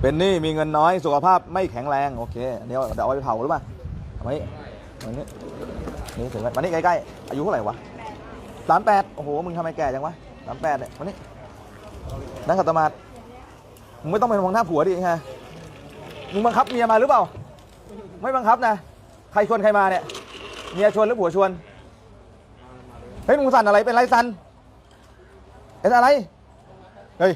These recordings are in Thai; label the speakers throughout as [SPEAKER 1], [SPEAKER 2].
[SPEAKER 1] เป็นหนี้มีเงินน้อยสุขภาพไม่แข็งแรงโอเคเดี๋ยวเดี๋ยวเอาไปเผาหรือเปล่าเอาไว้วันนี้นี่ถึงแล้วมานี่ใกล้ๆอายุเท่าไหร่วะสามแปดโอ้โหมึงทำไมแก่จังวะสามแปดเนี่ยมานี่นั่งขัดสมาธิมึงไม่ต้องไปมองหน้าผัวดิฮะมึงบังคับเมียมาหรือเปล่า ไม่บังคับนะ ใครชวนใครมาเนี่ยเมียชวนหรือผัวชวนเฮ้ยมึงสั่นอะไรเป็นไรสั่นเป็นอะไรเฮ้ย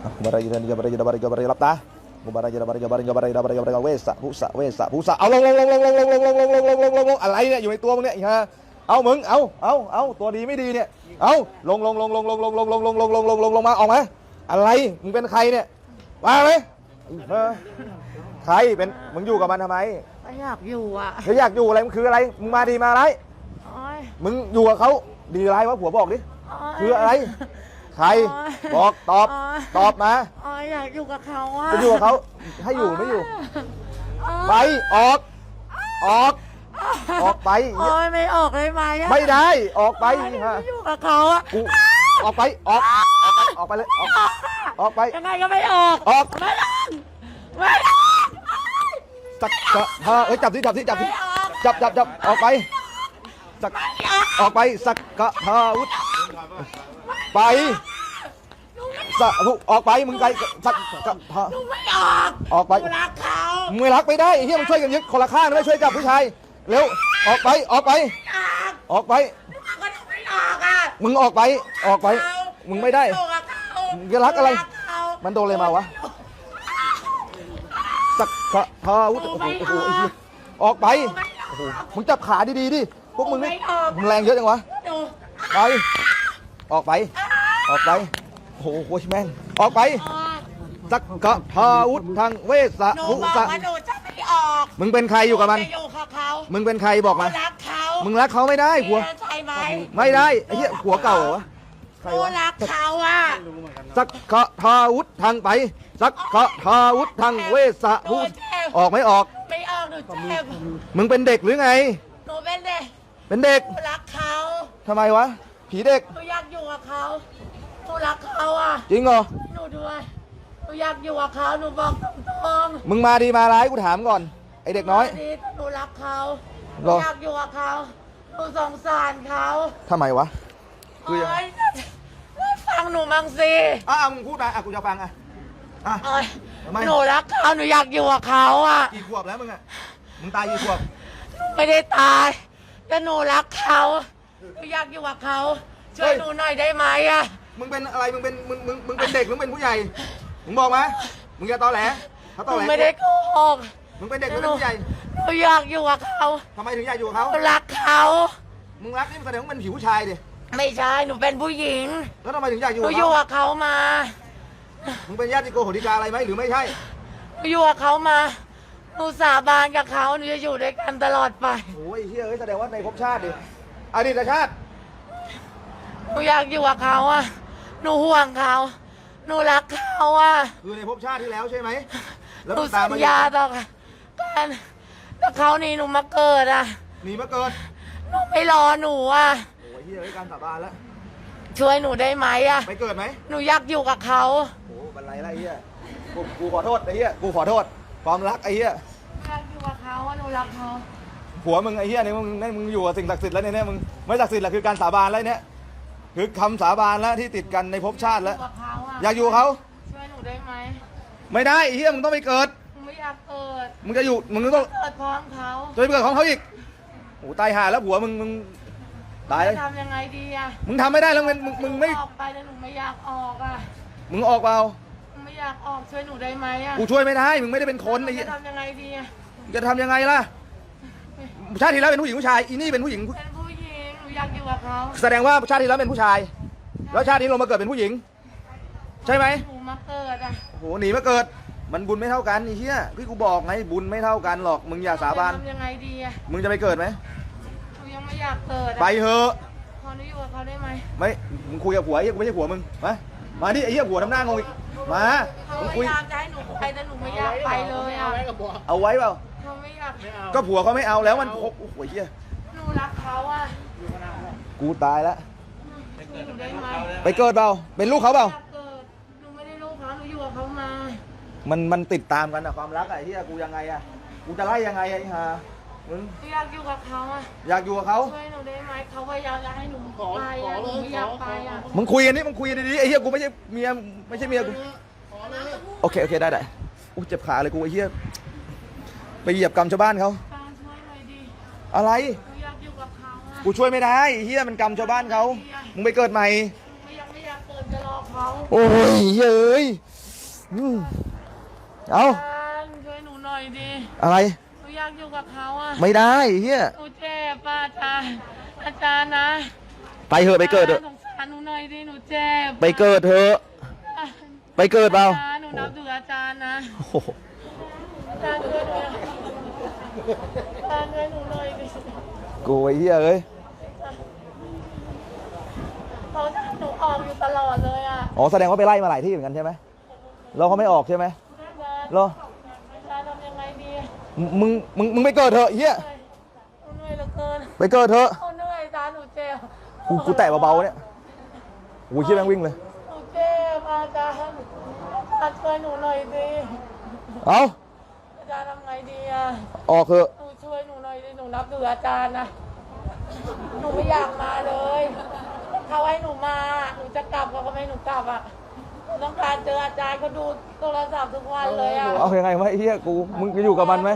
[SPEAKER 1] Gubara jira jira jira jira jira jira lapta. Gubara jira jira jira jira jira jira jira เวสะผู้สะเวสะผู้สะเอาลงลงลงลงลงลงลงลงลงลงลงลงลงอะไรเนี่ยอยู่ในตัวมึงเนี่ยฮะเอามึงเอาเอาเอาตัวดีไม่ดีเนี่ยเอาลงลงลงลงลงลงลงลงลงลงลงลงลงลงมาออกมาอะไรมึงเป็นใครเนี่ยว่าไหมใครเป็นมึงอยู่กับมันทำไม
[SPEAKER 2] อยากอยู่อะ
[SPEAKER 1] เธออยากอยู่อะไรมึงคืออะไรมึงมาดีมาไรายมึงอยู่กับเขาดีไรวะผัวบอกดิคืออะไร ใคร
[SPEAKER 2] โอ๊ย
[SPEAKER 1] บอกตอบ
[SPEAKER 2] โอ๊ย
[SPEAKER 1] ตอบมา
[SPEAKER 2] โอ๊ยอยากอยู่กับเขาอะ
[SPEAKER 1] จะอยู่กับเขาให้อยู่ไม่อยู่
[SPEAKER 2] โอ๊ย
[SPEAKER 1] ไปออก ออกออกไป
[SPEAKER 2] โอ๊ยไม่ออกเลยไหมอะ
[SPEAKER 1] ไม่ได้ออกไป
[SPEAKER 2] โอ๊ย
[SPEAKER 1] ฮะ
[SPEAKER 2] ไม่อยู่กับเขาอะ
[SPEAKER 1] กูออกไปออกออกไปออกไปเลยออกออกไป
[SPEAKER 2] ยังไงก็ไม่ออก
[SPEAKER 1] ออก
[SPEAKER 2] ไม่ออกไม่ออก
[SPEAKER 1] สักกะฮะเอ้ยจับสิจับสิจับสิ
[SPEAKER 2] ไม่ออก
[SPEAKER 1] จับจับจับออกไปสักออกไปสักกะฮาวุธไป สักออกไปมึงไกลสักกะฮะ
[SPEAKER 2] หนูไม่ออก
[SPEAKER 1] ออกไป
[SPEAKER 2] หนูรักเขา
[SPEAKER 1] มึงไม่รักไม่ได้ไอ้เฮียมึงช่วยกันยึดคนละข้างนะไม่ช่วยจับผู้ชายเร็วออกไปออกไป
[SPEAKER 2] ออก
[SPEAKER 1] ออกไป
[SPEAKER 2] ก็หนูไม่ออกอะ
[SPEAKER 1] มึงออกไปออกไปมึงไม่ได้
[SPEAKER 2] อยู่กับเขา
[SPEAKER 1] มึงจะรักอะไร
[SPEAKER 2] หนูเขา
[SPEAKER 1] มันโดนอะไรมาวะสักกะพาวุธโอ้โหโอ้โหไอ้เหี้ยออกไปโอ้โหมึงจับขาดีๆดิพวกมึงนี่มึงแรงเยอะจังวะ
[SPEAKER 2] หนู
[SPEAKER 1] ไปออกไป ออกไป โอ้โหโคชแม่ง ออกไป
[SPEAKER 2] ออก
[SPEAKER 1] สักกะพาวุธทางเวสะ
[SPEAKER 2] หนู
[SPEAKER 1] ภุ
[SPEAKER 2] บอก
[SPEAKER 1] สะ
[SPEAKER 2] ว่าหนูจะไม่ออก
[SPEAKER 1] มึงเป็นใครอยู่กับมัน
[SPEAKER 2] หจะอยู่กับเขา
[SPEAKER 1] มึงเป็นใครบอก
[SPEAKER 2] หนู
[SPEAKER 1] มา
[SPEAKER 2] รักเขา
[SPEAKER 1] มึงรักเขาไม่ได้ผัว
[SPEAKER 2] พี่ใช่ไหม
[SPEAKER 1] ไม่ได้ไอ้เหี้ยผัวเก่าเหรอวะใคร
[SPEAKER 2] หนู
[SPEAKER 1] วะ
[SPEAKER 2] รักเขาอะ
[SPEAKER 1] สักกะพาวุธทางไป สักกะพาวุธทางเวสะภุออกไม่ออก
[SPEAKER 2] ไม่ออกหนูเจ็บ
[SPEAKER 1] มึงเป็นเด็กหรือไง
[SPEAKER 2] หนูเป็นเด็ก
[SPEAKER 1] เป็นเด็ก
[SPEAKER 2] หนูรักเขา
[SPEAKER 1] ทำไมวะ ผีเด็ก
[SPEAKER 2] หนูอยากอยู่กับเขาห นูรักเขาอะ
[SPEAKER 1] จริงเหรอ
[SPEAKER 2] หนูด้วย หนูอยากอยู่กับเขาหนูบอกตรงๆ
[SPEAKER 1] มึงมาดีมาร้ายกูถามก่อน ไอเด็กน้อย
[SPEAKER 2] ดีหนูรักเขาห
[SPEAKER 1] เหร
[SPEAKER 2] นู
[SPEAKER 1] อ
[SPEAKER 2] อ ยากอยู่กับเขาหนูสงสารเขา
[SPEAKER 1] ทำไมวะ คื
[SPEAKER 2] โอ้
[SPEAKER 1] อยังไง
[SPEAKER 2] ยฟังหนูมั่งสิ
[SPEAKER 1] อะมึงพูดมาอะกูจะฟังอะอะ
[SPEAKER 2] โอ๊ย
[SPEAKER 1] ทำไม
[SPEAKER 2] หนูรักเขาหนูอยากอยู่กับเขาอะ
[SPEAKER 1] กี่ขวบแล้วมึงอะมึงตายกี่ขวบ
[SPEAKER 2] ไม่ได้ตาย แต่หนูรักเขา หนูอยากอยู่กับเขา ช่วยหนูหน่อยได้ไหมอะ
[SPEAKER 1] มึงเป็นอะไร มึงเป็น มึง มึง มึงเป็นเด็กหรือเป็นผู้ใหญ่ มึงบอกมามึงอย่าตอแหลถ้า
[SPEAKER 2] ห
[SPEAKER 1] ตอ
[SPEAKER 2] นู
[SPEAKER 1] แหล
[SPEAKER 2] ไม่ได้โกหก
[SPEAKER 1] มึงเป็นเด็กหรือเป็นผู้ใหญ่
[SPEAKER 2] หนูอยากอยู่กับเขา
[SPEAKER 1] ทำไมถึงอยากอยู่กับเขา
[SPEAKER 2] หนูรักเขา
[SPEAKER 1] มึงรักนี่มันแสดงว่ามึงเป็นผิวผู้ชายดิ
[SPEAKER 2] ไม่ใช่ หนูเป็นผู้หญิง
[SPEAKER 1] แล้วทำไมถึงอยากอยู่
[SPEAKER 2] หนู
[SPEAKER 1] กับ
[SPEAKER 2] อยู่
[SPEAKER 1] เขา
[SPEAKER 2] กับเขามา
[SPEAKER 1] มึงเป็นญาติโกโหติกาอะไรไหมหรือไม่ใช่
[SPEAKER 2] หนูอยู่กับเขามา หนูสาบานกับเขา หนูจะอยู่ด้วยกันตลอดไป
[SPEAKER 1] โอ้ยเฮ้ยเอ้ยแสดงว่าในภพชาติดิอดีตชาติ
[SPEAKER 2] หนูอยากอยู่กับเขาอะหนูห่วงเขาหนูรักเขาอะ
[SPEAKER 1] คือในภพชาติที่แล้วใช่ไหม
[SPEAKER 2] ห
[SPEAKER 1] แล้ว
[SPEAKER 2] นู
[SPEAKER 1] มึง
[SPEAKER 2] สั
[SPEAKER 1] ตาม
[SPEAKER 2] ญ
[SPEAKER 1] มา
[SPEAKER 2] ญาต่อกันถ้าเขานี่หนูมาเกิดอะ
[SPEAKER 1] หนีมาเกิน
[SPEAKER 2] หนูไม่รอหนูอะ
[SPEAKER 1] โอ้ยเฮ้ยเอ้ยการสาบานแล้ว
[SPEAKER 2] ช่วยหนูได้ไหมอะ
[SPEAKER 1] ไปเกิดไหม
[SPEAKER 2] หนูอยากอยู่กับเขา
[SPEAKER 1] โอ้บันไลแล้วไอ้เหี้ยกูกูขอโทษไอ้เหี้ยกูขอโทษความรักไอ้เหี้ย
[SPEAKER 2] อยากอยู่กับเขาอะหนูรักเขา
[SPEAKER 1] ผัวมึงไอ้เหี้ยนี่มึงนี่มึงอยู่กับสิ่งศักดิ์สิทธิ์แล้วเนี่ยเนี่ยมึงไม่ศักดิ์สิทธิ์แหละคือการสาบานแล้วเนี่ย คือคำสาบานแล้วที่ติดกันในภพชาติแล้ว
[SPEAKER 2] อยู่กับเขาอะ
[SPEAKER 1] อยากอยู่กับเขา
[SPEAKER 2] ช่วยหนูได้ไหม
[SPEAKER 1] ไม่ได้ไอ้เหี้ยมึงต้องไปเกิด
[SPEAKER 2] หนูไม่อยากเกิด
[SPEAKER 1] มึงจะอยู่มึงต้อง
[SPEAKER 2] เกิดพร้อมเขา
[SPEAKER 1] จะไปเกิดของเขาอีกโอ้ตายห่าแล้วผัวมึงมึงตาย
[SPEAKER 2] จะทำยังไงดีอะ
[SPEAKER 1] มึงทำไม่ได้แล้วมึงมึงมึงไม่
[SPEAKER 2] ออกไปแต่หนูไม่อยากออกอะ
[SPEAKER 1] มึงออกเปล่า
[SPEAKER 2] หนูไม่อยากออกช่วยหนูได้ไหมอะ
[SPEAKER 1] กูช่วยไม่ได้มึงไม่ได้เป็นคนไอ้
[SPEAKER 2] ห
[SPEAKER 1] เหี้ย
[SPEAKER 2] จะทำยังไงดีอะ
[SPEAKER 1] มึงจะทำยังไงล่ะชาติที่แล้วเป็นผู้หญิงผู้ชายอีนี่เป็นผู้หญิง
[SPEAKER 2] เป็น ผู้หญิงหนูอยากอยู่กับเขา
[SPEAKER 1] แสดงว่าชาติที่แล้วเป็นผู้ชาย แล้วชาตินี้ลงมาเกิดเป็นผู้หญิง ใช่ไหม
[SPEAKER 2] หนูมาเกิดอะ
[SPEAKER 1] โอ้โหหนีมาเกิด มันบุญไม่เท่ากันไอ้เหี้ยพี่กูบอกไงบุญไม่เท่ากันหรอกมึงอย่าสาบาน
[SPEAKER 2] จะทำยังไงดีอะ
[SPEAKER 1] มึงจะไปเกิดไหม
[SPEAKER 2] หนูยังไม่อยากเกิดอะ
[SPEAKER 1] ไปเถอะ
[SPEAKER 2] พอหนูอยู่กับเขาได้ไหม
[SPEAKER 1] ไม่มึงคุยกับผัวไอ้เหี้ยกูไม่ใช่ผัวมึงมามาดิไอ้เหี้ยผัวทำหน้างงอีกมา
[SPEAKER 2] เขา
[SPEAKER 1] มึง
[SPEAKER 2] พ
[SPEAKER 1] คุย
[SPEAKER 2] ยายามจะให้หนูไปแต่หนูไม่อยากไปเลยอะ
[SPEAKER 1] เอาไว้เปล่า
[SPEAKER 2] เขาไม่อยาก
[SPEAKER 1] ก็ผัวเขาไม่เอาแล้วมันโอ้โหเหี้ย
[SPEAKER 2] หนูรักเขาอะ
[SPEAKER 1] กูตายแล้ว
[SPEAKER 2] ช่วยหนูได้ไหม
[SPEAKER 1] ไปเกิดเปล่าเป็นลูกเขาเปล่า
[SPEAKER 2] อยากเกิดหนูไม่
[SPEAKER 1] มันมันติดตามกันอะความรักอะไอ้เหี้ยกูยังไงอะกูจะไล่ยังไงอะไอ้ห่ามึง
[SPEAKER 2] อยากอยู่กับเขาอะ
[SPEAKER 1] อยากอยู่กับเขา
[SPEAKER 2] ช่วยหนูได้ไหมเขาพยายามจะให้หนูไปอะหนูไม่อยากไปอะ
[SPEAKER 1] มึงคุยกันนี่มึงคุยกันดีๆไอ้เหี้ยกูไม่ใช่เมียไม่ใช่เมียกูโอเคโอเคได้ได้อู้เจ็บขาเลยกูไอ้เหี้ยไปเหยียบกรรมชาวบ้านเขา
[SPEAKER 2] ตาช่วยหน่อยดิ
[SPEAKER 1] อะไร
[SPEAKER 2] หนูอยากอยู่ กับเขาอะ
[SPEAKER 1] กูช่วยไม่ได้ไอ้เหี้ยมันกรรมชาวบ้านเขามึงไปเกิดใหม่
[SPEAKER 2] หนูไม่อยากไม่อยากเกิดจะรอเขา
[SPEAKER 1] โอ้ยเย้ยอืมเอา
[SPEAKER 2] อาจารย์ช่วยหนูหน่อยดิ
[SPEAKER 1] อะไร
[SPEAKER 2] หนูอยากอยู่กับเขาอะ
[SPEAKER 1] ไม่ได้ไอ้เฮีย
[SPEAKER 2] หนูเจ็บป่ะอาจารย์อาจารย์นะ
[SPEAKER 1] ไปเถอะไปเกิดเถอะ
[SPEAKER 2] สงสารหนูหน่อยดิหนูเจ็บ
[SPEAKER 1] ไปเกิดเถอะไปเกิดเปล่า
[SPEAKER 2] อาจารย์หนูนับถืออาจารย์นะ
[SPEAKER 1] โอ้โห
[SPEAKER 2] อาจารย์ช่วยหนูหน่อยอาจารย์ช่วยหนูหน่อยดิ
[SPEAKER 1] กูไอ้เฮียเอ้ย
[SPEAKER 2] เขาจะให้หนูออกอยู่ตลอดเลยอะ
[SPEAKER 1] อ๋อแสดงว่าไปไล่มาหลายที่เหมือนกันใช่ไหมแล้วเขาไม่ออกใช่ไหม
[SPEAKER 2] อาจารย์
[SPEAKER 1] เหรอ
[SPEAKER 2] อาจารย์ทำยังไงดี
[SPEAKER 1] มึงมึงมึงไปเกิดเถอะไอ้เฮีย
[SPEAKER 2] หนูเหนื่อยเหลือเกิน
[SPEAKER 1] ไปเกิดเถอะ
[SPEAKER 2] หนูเหนื่อยอาจารย์หนูเจ็บ
[SPEAKER 1] กูกูแตะเบาๆเนี่ยโอ้ยเฮียแม่งวิ่งเลย
[SPEAKER 2] หนูเจ็บอาจารย์อาจารย์ช่วยหนูหน่อยดิ
[SPEAKER 1] เอา
[SPEAKER 2] อาจารย์ทำไงดีอะ
[SPEAKER 1] ออกเถอะ
[SPEAKER 2] หนู ช่วยหนูหน่อยดิหนูนับถืออาจารย์นะ หนูไม่อยากมาเลยเขาให้หนูมาหนูจะกลับเขาก็ไม่ให้หนูกลับอะหนูต้องการเจออาจารย์เขาดูโทรศัพท์ทุกวันเลยอะ
[SPEAKER 1] เอายังไงวะไอ้เฮียกู มึงจะอยู่กับมันไหม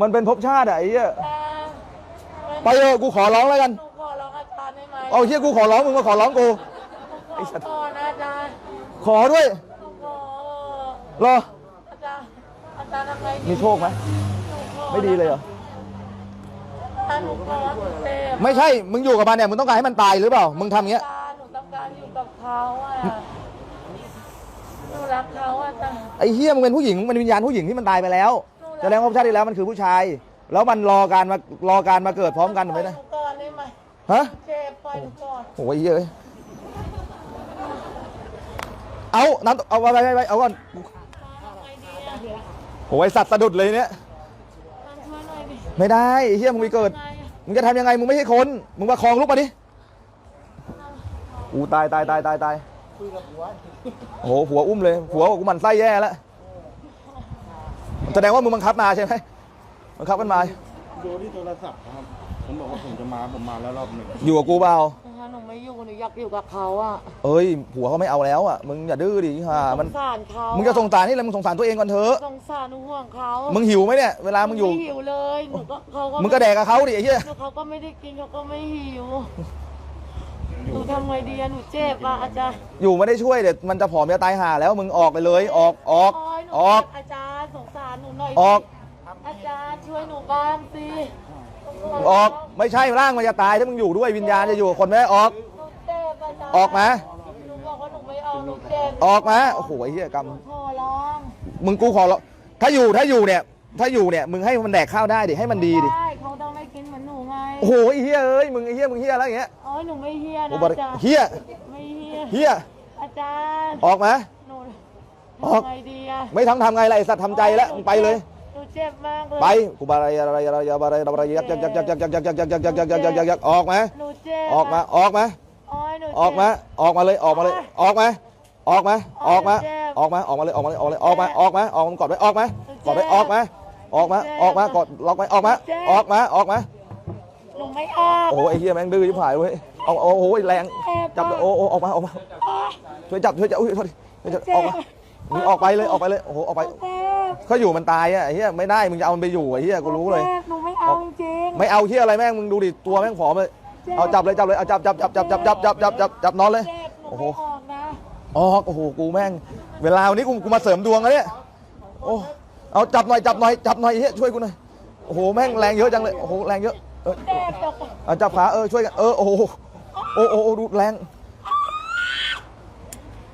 [SPEAKER 1] มันเป็นภพชาติอะไอ้เฮีย
[SPEAKER 2] อาจารย์
[SPEAKER 1] ไปเถอะกูขอร้องแล้วกัน
[SPEAKER 2] หนูขอร้องอาจารย์ได้ไหม
[SPEAKER 1] เอาเฮียกูขอร้องมึงมาขอร้องกู
[SPEAKER 2] หนูขอก่อนนะอาจารย์
[SPEAKER 1] ขอด้วย
[SPEAKER 2] หนูขอ
[SPEAKER 1] รอ
[SPEAKER 2] อาจารย์อาจารย์ทำไงดี
[SPEAKER 1] มีโชคไหม
[SPEAKER 2] หนูขอ
[SPEAKER 1] ไม่ดีเลยเหรอ
[SPEAKER 2] อาจารย์หนูขอหนูเจ็บ
[SPEAKER 1] ไม่ใช่ มึงอยู่กับมันเนี่ย มึงต้องการให้มันตายหรือเปล่า มึงทำอย่างเงี้ย
[SPEAKER 2] อาจารย์หนูต้องการอยู่กับเขาอะหนูรักเขาอะอาจารย์
[SPEAKER 1] ไอ้เฮียมึงเป็นผู้หญิงมันวิญญาณผู้หญิงที่มันตายไปแล้วแสดงว่าภพชาติที่แล้วมันคือผู้ชาย แล้วมันรอการมารอการมาเกิดพร้อมกันถูกไหม
[SPEAKER 2] ปล่
[SPEAKER 1] นะ
[SPEAKER 2] อยหนูก่อนได้ไหม
[SPEAKER 1] ฮะ
[SPEAKER 2] เจ็บปล่อยหนูก่อน
[SPEAKER 1] โอ้ยเหี้ยเอ้ยเอาน้ำเอาไปไปไปเอาก่อน
[SPEAKER 2] ทำไงดีอะ
[SPEAKER 1] โอ้ยสัตว์สะดุดเลยเนี่ย
[SPEAKER 2] มันช่วยหน่อยดิ
[SPEAKER 1] ไม่ได้ไอ้เฮียมึงไปเกิด
[SPEAKER 2] ไงอะ
[SPEAKER 1] มึงจะทำยังไง มึงไม่ใช่คน มึงมาคลองลูกมาดิอูตายตายตายตายตายโอ้โหผัวอุ้มเลยผัวบอกกูหมันไส้แย่แล้วแสดงว่ามึงบังคับมาใช่ไหมบังคับกันมา
[SPEAKER 3] ดูที่โทรศัพท์ครับผมบอกว่าผมจะมาผมมาแล้วรอบหนึ่ง
[SPEAKER 1] อยู่กับกูเปล่า
[SPEAKER 2] นะคะหนูไม่อยู่หนูอยากอยู่กับเขาอะ
[SPEAKER 1] เอ้ยผัวเขาไม่เอาแล้วอะมึงอย่าดื้อดิฮ่า
[SPEAKER 2] ส
[SPEAKER 1] มัน
[SPEAKER 2] งสารเขา
[SPEAKER 1] มึงจะสงสารนี่แหละมึงสงสารตัวเองก่อนเถอะ
[SPEAKER 2] สงสารหนูห่วงเขา
[SPEAKER 1] มึงหิวไหมเนี่ยเวลามึงอยู่
[SPEAKER 2] ไหิวเลยหนูก็เขาก็
[SPEAKER 1] มึงก็แดกกับเขาดิไอ้เหี้ย
[SPEAKER 2] หนูเขาก็ไม่ได้กินเขาก็ไม่หิวหนูทำไงดีอะหนูเจ็บอะอาจารย์
[SPEAKER 1] อยู่ไม่ได้ช่วยเดี๋ยวมันจะผอมจะตายห่าแล้วมึงออกไปเลยออกออก
[SPEAKER 2] โยหนู
[SPEAKER 1] ออก
[SPEAKER 2] อาจารย์สงสารหนูหน่อย
[SPEAKER 1] ออก
[SPEAKER 2] อาจารย์ช่วยหนูบ้างสิ
[SPEAKER 1] ออกไม่ใช่ร่างมันจะตายถ้ามึงอยู่ด้วยวิญญาณจะอยู่กับคนไหมออก
[SPEAKER 2] หนูเจ็บอาจารย์
[SPEAKER 1] ออกมา
[SPEAKER 2] หนูบอกว่าหนูไม่เอาหนูเจ็บ
[SPEAKER 1] ออกมาโอ้โหไอ้เหี้ยกรรม
[SPEAKER 2] ขอร้อง
[SPEAKER 1] มึงกูขอร้องถ้าอยู่ถ้าอยู่เนี่ย ถ้าอยู่เนี่ยมึงให้มันแดกข้าวได้ดิให้มันดีดิ
[SPEAKER 2] ได้เขาต้องได้กินเหมือนหนูไง
[SPEAKER 1] โอ้โหไอ้เหี้ยเอ้ยมึงไอ้เหี้ยมึงเหี้ยแล้วอย่างเงี้ย
[SPEAKER 2] โอ้ยหนูไม่เฮีย
[SPEAKER 1] โอ้
[SPEAKER 2] นะ
[SPEAKER 1] บ
[SPEAKER 2] อาจารย์
[SPEAKER 1] เหี้ย
[SPEAKER 2] ไม่เฮีย
[SPEAKER 1] เหี้ย
[SPEAKER 2] อาจารย์
[SPEAKER 1] ออกมา
[SPEAKER 2] หนู
[SPEAKER 1] ออก
[SPEAKER 2] ทำไงดีอะ
[SPEAKER 1] ไม่ทำทำไงล่ะไอ้สัตว์ทำใจแล้วมึงไปเลย
[SPEAKER 2] หนู เจ็บมากเลย
[SPEAKER 1] ไปกูบารายอะไรอะไรบารายบารายยักยักยักยักยักยักยักยักยักยักยักยักยักยักยักยักออกมา
[SPEAKER 2] หนูเจ็บ
[SPEAKER 1] ออกมาออกมา
[SPEAKER 2] โอ้ยหนูเจ็บ
[SPEAKER 1] ออกมาออกมาเลยออกมาเลยออกมาออกมาออกมาออกมาออกมาเลยออกมาเลยออกมาเลยออกมาออกมาออกมากอดไปออกมากอดไปออกมาออกมาออกมากอดล็อกไปออกมาออกมาออกมา
[SPEAKER 2] หนูไม่ออก
[SPEAKER 1] โอ้โหไอ้เหี้ยแม่งดื้อยิ่งผายเว้ยเอาโอ้โหแรงจับเลยโอ้โอ้ออกมาออกมาช่วยจับช่วยจับอุ้ยโทษทีช่วยจับออกมามึงออกไปเลยออกไปเลยโอ้โหออกไป
[SPEAKER 2] เจ็บ
[SPEAKER 1] เขาอยู่มันตายอะไอ้เหี้ยไม่ได้มึงจะเอามันไปอยู่ไอ้เหี้ยกูรู้เลย
[SPEAKER 2] จ็บหนูไม่เอาจริง
[SPEAKER 1] ไม่เอาเหี้ยอะไรแม่งมึงดูดิตัวแม่งผอมเลยเอาจับเลยจับเลยเอาจับจับจับจับจับจับจับจับจับจับนอนเลย
[SPEAKER 2] เจ็บหนู
[SPEAKER 1] โอ้โห
[SPEAKER 2] ไม่ออกนะ
[SPEAKER 1] ออกโอ้โหกูแม่ง เวลาวันนี้กูกูมาเสริมดวงแล้วเนี่ยโอ้เอาจับหน่อยจับหน่อยจับหน่อยเฮ้ยช่วยกูหน่อยโอ้โหแม่งแรงเยอะจังเลยโอ้โหแรงเยอะเออ
[SPEAKER 2] เจ็บแต่
[SPEAKER 1] เอาจับขาเออช่วยกันเออโอ้โหโอ้โหโอ้โหดูแรง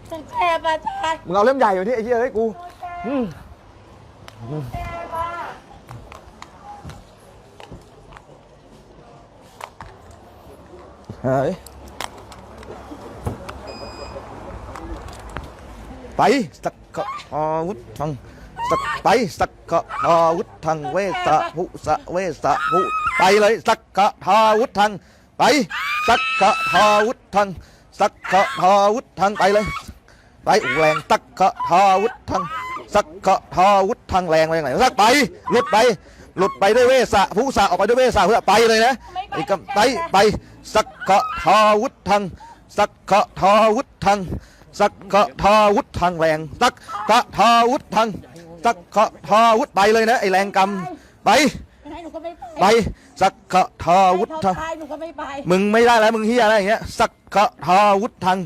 [SPEAKER 2] หนูเจ็บอาจารย์
[SPEAKER 1] มึงเอาเล่มใหญ่อยู่ที่ไอ้เหี้ยเฮ้ยกูอืม
[SPEAKER 2] เฮ้
[SPEAKER 1] ยไปสักกะอาวุธทางสักไปสักกะอาวุธทางเวสะภุสะเวสะภุไปเลยสักกะทาวุธทางไปสักกะทาวุธทางสักกะทาวุธทางไปเลยไปแรงสักกะทาวุธทาง สักกะทาวุธทางแรงไปทางไหนสักไป หลุดไป หลุดไปด้วยเวสะผู้สะออกไปด้วยเวสะเพื่อไปเลยนะไอ้กำไปไปสักกะทาวุธทางสักกะทาวุธทางสักกะทาวุธทางแรงสักกะทาวุธทางสักกะทาวุธไปเลยนะไอ้แรงกำไป
[SPEAKER 2] ไม่ให้หนูก็ไม่ไป
[SPEAKER 1] ไปสักกะทาวุธ
[SPEAKER 2] ให้
[SPEAKER 1] ทาง
[SPEAKER 2] เขาตายหนูก็ไม่ไป
[SPEAKER 1] มึงไม่ได้แล้วมึงเฮียอะไรอย่างเงี้ยสักกะทาวุธทาง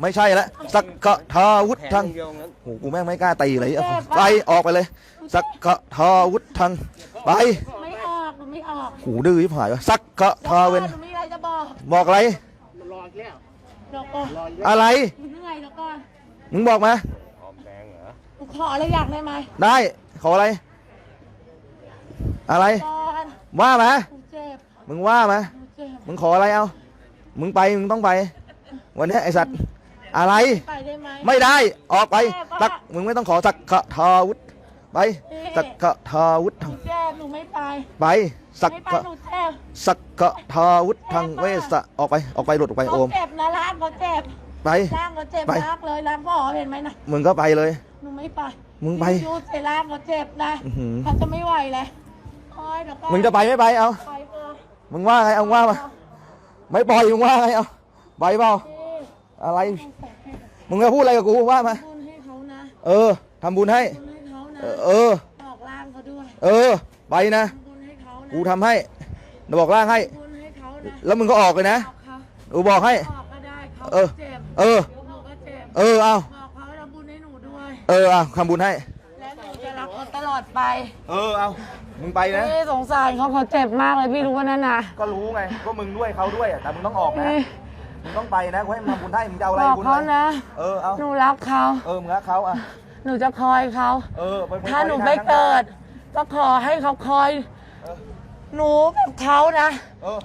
[SPEAKER 1] ไม่ใช่แล้วสักกะทาวุธทาง
[SPEAKER 3] เดียวนั้น
[SPEAKER 1] โอ้โหกูแม่งไม่กล้าตีเลยเอาไปออกไปเลย สักกะทาวุธทางไป
[SPEAKER 2] ไม่ออกหนูไม่ออก
[SPEAKER 1] หูดื้อยิบหายวะสักกะทาเวน
[SPEAKER 2] หนูมีอะไรจะบอก
[SPEAKER 1] บอกอะไร
[SPEAKER 2] เดี๋ยวก่อน
[SPEAKER 1] อะไร
[SPEAKER 2] หนูเหนื่อยเดี๋ยวก่อน
[SPEAKER 1] มึงบอกมา
[SPEAKER 2] หนูขออะไรอยากได้ไหม
[SPEAKER 1] ได้ ขออะไร อะไร
[SPEAKER 2] ก่อน
[SPEAKER 1] ว่ามา
[SPEAKER 2] หนูเจ็บ
[SPEAKER 1] มึงว่ามา
[SPEAKER 2] หนูเจ็บ
[SPEAKER 1] มึงขออะไรเอา มึงไป มึงต้องไป วันนี้ไอสัตว์ อะไร
[SPEAKER 2] ไปได้ไหม
[SPEAKER 1] ไม่ได้ออกไปสักมึงไม่ต้องขอสักกะทาวุธไปสักกะทาวุธ
[SPEAKER 2] ห
[SPEAKER 1] ทา
[SPEAKER 2] นู
[SPEAKER 1] ง
[SPEAKER 2] เจ็บหนูไม่ไป
[SPEAKER 1] ไปสัก
[SPEAKER 2] ไม่ไป
[SPEAKER 1] กะ
[SPEAKER 2] หนูเจ็บ
[SPEAKER 1] สักกะทาวุธทางเวสะออกไปออกไปหลุดออกไปโอ
[SPEAKER 2] เขา
[SPEAKER 1] ม
[SPEAKER 2] เจ็บนะร่างเขาเจ็บ
[SPEAKER 1] ไป
[SPEAKER 2] ร่างเขาเจ็บ
[SPEAKER 1] ไป
[SPEAKER 2] มากเลยร่างพ่อเห็นไหมนะ
[SPEAKER 1] มึงก็ไปเลย
[SPEAKER 2] หนูไม่ไป
[SPEAKER 1] มึงไป
[SPEAKER 2] ยูใส่ร่างเขาเจ็บนะ
[SPEAKER 1] อื้อหือ
[SPEAKER 2] เขาจะไม่ไหวเลยโอ้ยเดี๋ยวก่อน
[SPEAKER 1] มึงจะไปไม่ไปเอา
[SPEAKER 2] ไปเถอะ
[SPEAKER 1] มึงว่าไงเอามึงว่ามาไม่ปล่อยมึงว่าไงเอาไปเปล่า
[SPEAKER 2] พี่
[SPEAKER 1] อะไร มึงจะพูดอะไรกับกูว่ามา
[SPEAKER 2] บุญให้เขานะ
[SPEAKER 1] เออทำบุญให้
[SPEAKER 2] บุญให้เขานะ
[SPEAKER 1] เออเออ
[SPEAKER 2] บอกร่างเขาด้วย
[SPEAKER 1] เออ ไปนะ
[SPEAKER 2] บุญให้เขานะ
[SPEAKER 1] กูทำให้เดี๋ยวบอกร่างให้
[SPEAKER 2] บุญให้เขานะ
[SPEAKER 1] แล้วมึงก็ออกเลยนะ
[SPEAKER 2] บอกเขา
[SPEAKER 1] กูบอกให้
[SPEAKER 2] บอกก็ได้เขา
[SPEAKER 1] เออ
[SPEAKER 2] เจ็บ
[SPEAKER 1] เออ
[SPEAKER 2] หนูก็เจ็บ
[SPEAKER 1] เออ เอา
[SPEAKER 2] บอกเขาทำบุญให้หนูด้วย
[SPEAKER 1] เออ เอาทำบุญให้
[SPEAKER 2] และหนูจะรักเขาตลอดไป
[SPEAKER 1] เออ เอา มึงไปนะ
[SPEAKER 2] พี่สงสารเขาเขาเจ็บมากเลยพี่รู้ว่านั่นนะ
[SPEAKER 1] ก็รู้ไง ก็มึงด้วยเขาด้วยอะแต่มึงต้องออกนะ
[SPEAKER 2] พี่
[SPEAKER 1] มึงต้องไปนะกูให้มึงทำบุญให้มึงจะเอาอะไร
[SPEAKER 2] บอก
[SPEAKER 1] บุญ
[SPEAKER 2] เขา
[SPEAKER 1] อะไร
[SPEAKER 2] นะ
[SPEAKER 1] เออเอา
[SPEAKER 2] หนูรักเขา
[SPEAKER 1] เออมึงรักเขาอะ
[SPEAKER 2] หนูจะคอยเขา
[SPEAKER 1] เออไปป
[SPEAKER 2] ถ้าหนู
[SPEAKER 1] ป
[SPEAKER 2] ไม่
[SPEAKER 1] ทั้ง
[SPEAKER 2] เกิด ก็ขอให้เขาคอย หนูแบบเขานะ
[SPEAKER 1] เออ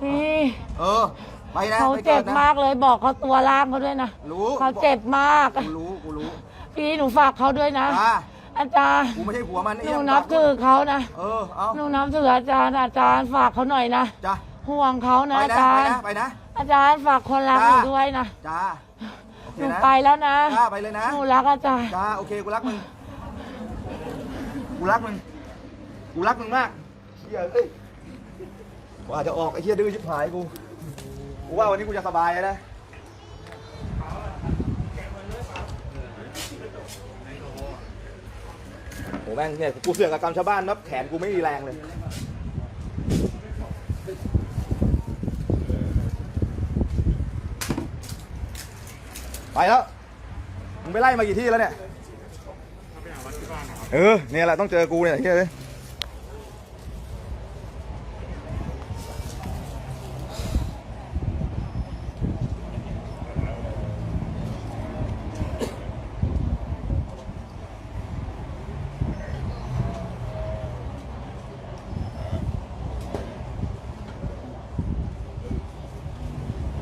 [SPEAKER 2] พี่
[SPEAKER 1] เออไปนะ
[SPEAKER 2] เขา
[SPEAKER 1] ไป
[SPEAKER 2] เจ็บ
[SPEAKER 1] นะ
[SPEAKER 2] มากเลยบอกเขาตัวล่างเขาด้วยนะ
[SPEAKER 1] รู้
[SPEAKER 2] เขาเจ็บมาก
[SPEAKER 1] กูรู้กูรู้
[SPEAKER 2] พี่หนูฝากเขาด้วยนะ
[SPEAKER 1] จ้า
[SPEAKER 2] อาจารย์
[SPEAKER 1] กูไม่ใช่ผัวมัน
[SPEAKER 2] ห
[SPEAKER 1] ไอ้
[SPEAKER 2] นู
[SPEAKER 1] เหี้ย
[SPEAKER 2] นับถือเขานะ
[SPEAKER 1] เออเอา
[SPEAKER 2] หนูนับถืออาจารย์อาจารย์ฝากเขาหน่อยนะ
[SPEAKER 1] จ้า
[SPEAKER 2] ห่วงเขา
[SPEAKER 1] ไป
[SPEAKER 2] นะอา
[SPEAKER 1] นะ
[SPEAKER 2] จา
[SPEAKER 1] ไป
[SPEAKER 2] รย์
[SPEAKER 1] นะไปนะ
[SPEAKER 2] อาจารย์ฝากคนรักหนูด้วยนะ
[SPEAKER 1] จ้าโอเค
[SPEAKER 2] หนู
[SPEAKER 1] นะ
[SPEAKER 2] ไปแล้วนะ
[SPEAKER 1] จ้าไปเลยนะ
[SPEAKER 2] หนูรักอาจารย์
[SPEAKER 1] จ้าโอเคกูรักมึงกูรักมึงกูรักมึงมากเฮียเอ้ยกว่าจะออกไอ้เฮียดื้อชิบหายกูกูว่าวันนี้กูจะสบายแล้วนะโอ้แม่งเนี่ยกูเสือกกับกรรมชาวบ้านนับแขนกูไม่มีแรงเลย แล้วมึงไปไล่มากี่ที่แล้วเนี่ยเออเนี่ยแหละต้องเจอกูเนี่ยเฮ้ย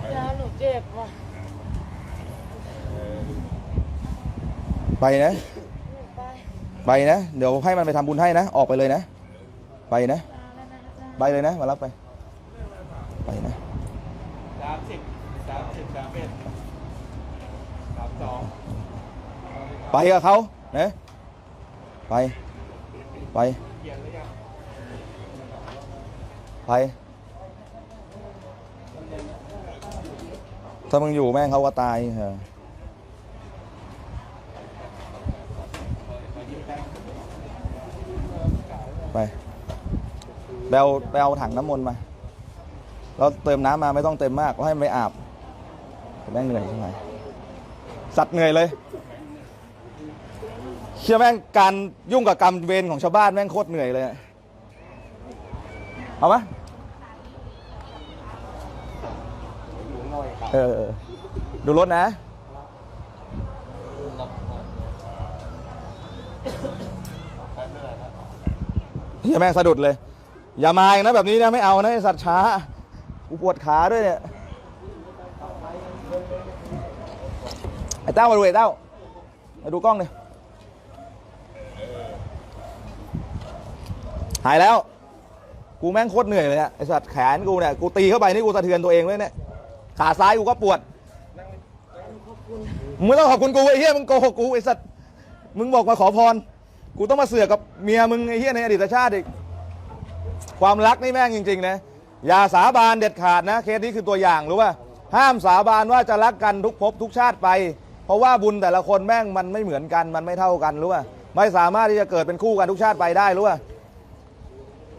[SPEAKER 2] อาจาหนูเจ็บว่ะ
[SPEAKER 1] ไปนะ
[SPEAKER 2] หนูไป
[SPEAKER 1] ไปนะ เดี๋ยวให้มันไปทำบุญให้นะ ออกไปเลยนะ ไปนะ
[SPEAKER 2] ลาแล้วนะอาจารย์
[SPEAKER 1] ไปเลยนะ มารับไป ไปนะ
[SPEAKER 3] สามสิบสามสิบสามเอ็ดสามสอง
[SPEAKER 1] ไปกับเขานะ ไป ไป ไป ถ้ามึงอยู่แม่งเขาก็ตายเหรอ ไปแบลไปเอาถังน้ำมนต์มาแล้วเติมน้ำมาไม่ต้องเต็มมากก็ให้มันไปอาบแม่งเหนื่อยใช่ไหมสัตว์เหนื่อยเลยเชื่อแม่งการยุ่งกับกรรมเวรของชาวบ้านแม่งโคตรเหนื่อยเลย เอาไหมเออ ดูรถนะ เฮียแม่งสะดุดเลย อย่ามาอีกนะแบบนี้นะไม่เอานะไอสัตว์ช้ากูปวดขาด้วยเนี่ยไอ้เต้ามาดูไอ้เต้ามาดูกล้องเลยหายแล้ว กูแม่งโคตรเหนื่อยเลยอะไอสัตว์แขนกูเนี่ยกูตีเข้าไปนี่กูสะเทือนตัวเองเลยเนี่ยขาซ้ายกูก็ปวดมึงต้องขอบคุณกูไอ้เหี้ยมึงโกหกกูไอ้สัตว์มึงบอกมาขอพร กูต้องมาเสือกกับเมียมึงไอ้เหี้ยในอดีตชาติอีกความรักนี่แม่งจริง ๆ นะ อย่าสาบานเด็ดขาดนะ เคสนี้คือตัวอย่างรู้ป่ะห้ามสาบานว่าจะรักกันทุกภพทุกชาติไป เพราะว่าบุญแต่ละคนแม่งมันไม่เหมือนกันมันไม่เท่ากันรู้ป่ะไม่สามารถที่จะเกิดเป็นคู่กันทุกชาติไปได้รู้ป่ะ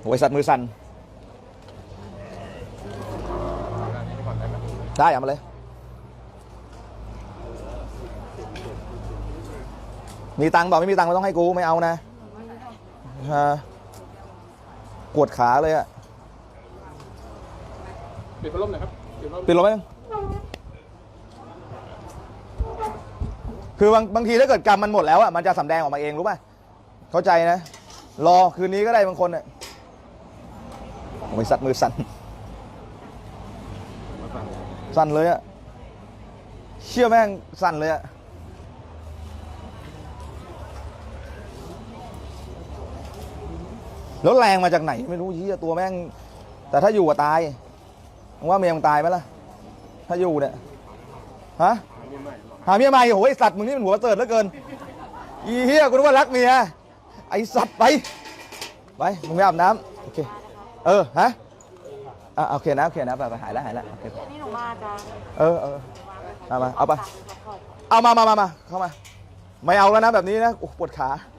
[SPEAKER 1] โอ้ยสัตว์มือสั่นได้เอามาเลย มีตังค์บอกไม่มีตังค์ไม่ต้องให้กูไม่เอานะฮะปวดขาเลยอะ
[SPEAKER 3] ปิดพัดลมหน่อยครับปิดพัดลม
[SPEAKER 1] ปิดลมไหมคือบางบางทีถ้าเกิดกรรมมันหมดแล้วอะมันจะสำแดงออกมาเองรู้ป่ะเข้าใจนะ รอคืนนี้ก็ได้บางคนอะโอ้ยสัตว์มือสั่นสั่นเลยอะเชื่อแม่งสั่นเลยอะ แล้วแรงมาจากไหนไม่รู้ยี่ตัวแม่ง แต่ถ้าอยู่อะตายมึงว่าเมียมึงตายไหมล่ะ ถ้าอยู่เนี่ยฮะหาเมียใหม่โอ้ยสัตว์มึงนี่มันหัวเติร์ดเหลือเกิน อีเฮียกูนึกว่ารักเมียไอสัตว์ไปไปมึงไม่อาบน้ำโอเคเออฮะอะโอเคนะโอเคนะไปไปหายแล้วหายแล้วโอเค
[SPEAKER 2] นี่หนูมาจ้า
[SPEAKER 1] เออเออเอามาเอาไปเอามามามามาเข้ามา ไม่เอาแล้วนะแบบนี้นะโอ้ปวดขา
[SPEAKER 2] ห